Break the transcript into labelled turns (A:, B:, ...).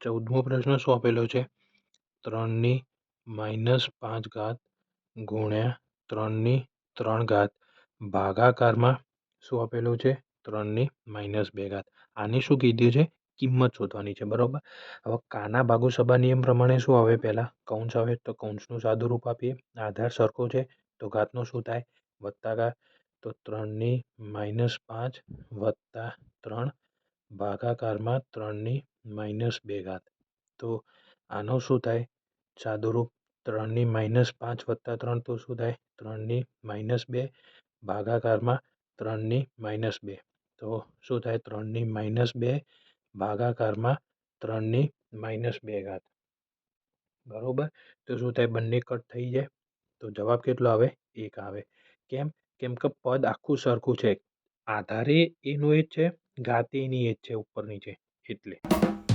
A: ચૌદમો પ્રશ્ન શું આપેલો છે. ત્રણની માઇનસ પાંચ ઘાત ગુણ્યા ત્રણની ત્રણ ઘાત ભાગાકારમાં શું આપેલું છે? ત્રણની માઇનસ બે ઘાત. આની શું કીધું છે? કિંમત શોધવાની છે, બરાબર? હવે કાના ભાગો સભા નિયમ પ્રમાણે શું આવે પહેલાં? કૌંસ આવે તો કૌંસનું સાદું રૂપ આપીએ. આધાર સરખો છે તો ઘાતનું શું થાય? વત્તા ઘાત. તો ત્રણની માઇનસ પાંચ વત્તા ત્રણ ભાગાકારમાં ત્રણની માઇનસ બે ઘાત. તો આનો શું થાય? સાદુરૂપ ત્રણની માઇનસ પાંચ વત્તા ત્રણ તો શું થાય? ત્રણની માઇનસ બે. ભાગાકારમાં ત્રણની માઇનસ બે. તો શું થાય? ત્રણની માઇનસ બે, ભાગાકારમાં ત્રણની માઇનસ બે ઘાત. બરાબર? તો શું થાય? બંને કટ થઈ જાય. તો જવાબ કેટલો આવે? એક આવે. કેમ? કેમ કે પદ આખું સરખું છે. આધારે એનું એ જ છે, ઘાતે એની એ જ છે ઉપર નીચે એટલે.